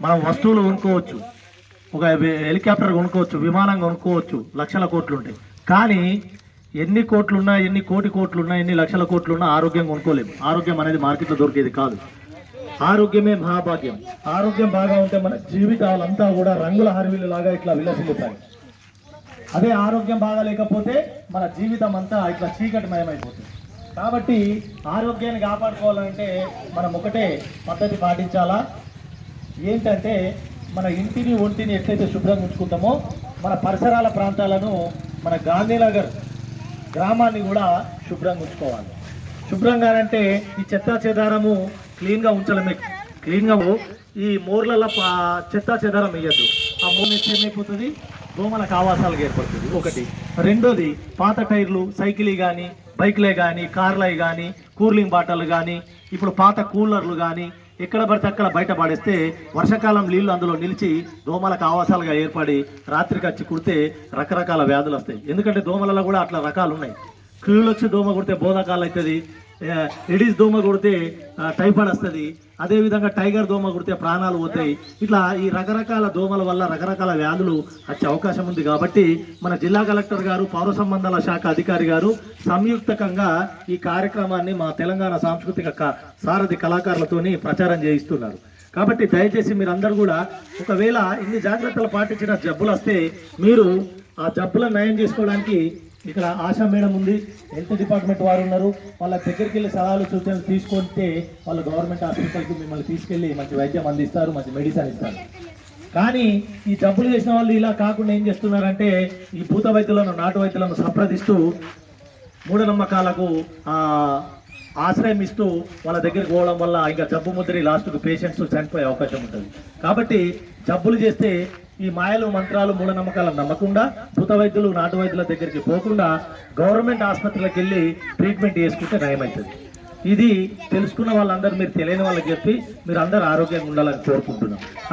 మనం వస్తువులు కొనుక్కోవచ్చు. ఒక హెలికాప్టర్ కొనుక్కోవచ్చు విమానం కొనుక్కోవచ్చు లక్షల కోట్లు ఉంటాయి కానీ ఎన్ని కోట్లున్నా ఎన్ని కోటి కోట్లున్నా ఎన్ని లక్షల కోట్లున్నా ఆరోగ్యం కొనుక్కోలేము. ఆరోగ్యం అనేది మార్కెట్లో దొరికేది కాదు. ఆరోగ్యమే మహాభాగ్యం. ఆరోగ్యం బాగా ఉంటే మన జీవితాలంతా కూడా రంగుల హరివిలు లాగా ఇట్లా విలసిల్లుతాయి. అదే ఆరోగ్యం బాగా లేకపోతే మన జీవితం అంతా ఇట్లా చీకటిమయమైపోతుంది. కాబట్టి ఆరోగ్యాన్ని కాపాడుకోవాలంటే మనం ఒకటే పద్ధతి పాటించాలా? ఏంటంటే మన ఇంటిని ఒంటిని ఎట్లయితే శుభ్రంగా ఉంచుకుంటామో మన పరిసరాల ప్రాంతాలను మన గాంధీనగర్ గ్రామాన్ని కూడా శుభ్రంగా ఉంచుకోవాలి. శుభ్రంగా అంటే ఈ చెత్త చెదారము క్లీన్గా ఉంచడమే. క్లీన్గా ఈ మోర్లలో పా- చెత్త చెదారం వేయద్దు. ఆ మూడు ఏమైపోతుంది? దోమలకు ఆవాసాలకు ఏర్పడుతుంది. ఒకటి. రెండోది పాత టైర్లు సైకిల్ కానీ బైక్లే కానీ కార్లే కానీ కూలింగ్ బాటలు కానీ ఇప్పుడు పాత కూలర్లు కానీ ఎక్కడ పడితే అక్కడ బయట పడేస్తే వర్షాకాలం నీళ్ళు అందులో నిలిచి దోమలకు ఆవాసాలుగా ఏర్పడి రాత్రికి వచ్చి కుడితే రకరకాల వ్యాధులు వస్తాయి. ఎందుకంటే దోమలలో కూడా అట్లా రకాలు ఉన్నాయి. క్యూలు వచ్చి దోమ కుడితే బోధకాలు అవుతుంది ఎడీస్ దోమ కొడితే ఆ, టైఫాయిడ్ వస్తుంది. అదేవిధంగా టైగర్ దోమ కొడితే ప్రాణాలు పోతాయి. ఇట్లా ఈ రకరకాల దోమల వల్ల రకరకాల వ్యాధులు వచ్చే అవకాశం ఉంది కాబట్టి మన జిల్లా కలెక్టర్ గారు పౌర సంబంధాల శాఖ అధికారి గారు సంయుక్తకంగా ఈ కార్యక్రమాన్ని మా తెలంగాణ సాంస్కృతిక సారథి కళాకారులతోని ప్రచారం చేయిస్తున్నారు. కాబట్టి దయచేసి మీరందరూ కూడా ఒకవేళ ఇన్ని జాగ్రత్తలు పాటించిన జబ్బులు వస్తే మీరు ఆ జబ్బులను నయం చేసుకోవడానికి ఇక్కడ ఆశా మేడం ఉంది. హెల్త్ డిపార్ట్మెంట్ వారు ఉన్నారు. వాళ్ళ దగ్గరికి వెళ్ళి సలహాలు సూచనలు తీసుకుంటే వాళ్ళు గవర్నమెంట్ హాస్పిటల్కి మిమ్మల్ని తీసుకెళ్ళి మంచి వైద్యం అందిస్తారు మంచి మెడిసిన్ ఇస్తారు. కానీ ఈ జబ్బులు చేసిన వాళ్ళు ఇలా కాకుండా ఏం చేస్తున్నారంటే ఈ భూత వైద్యులను నాటు వైద్యులను సంప్రదిస్తూ మూఢనమ్మకాలకు ఆశ్రయం ఇస్తూ వాళ్ళ దగ్గరికి పోవడం వల్ల ఇంకా జబ్బు ముద్రి లాస్ట్కు పేషెంట్స్ చనిపోయే అవకాశం ఉంటుంది. కాబట్టి జబ్బులు చేస్తే ఈ మాయలు మంత్రాలు మూఢనమ్మకాలు నమ్మకుండా భూత వైద్యులు నాటు వైద్యుల దగ్గరికి పోకుండా గవర్నమెంట్ ఆసుపత్రులకు వెళ్ళి ట్రీట్మెంట్ చేసుకుంటే నయమవుతుంది ఇది తెలుసుకున్న వాళ్ళందరూ మీరు తెలియని వాళ్ళకి చెప్పి మీరు అందరూ ఆరోగ్యంగా ఉండాలని కోరుకుంటున్నాం.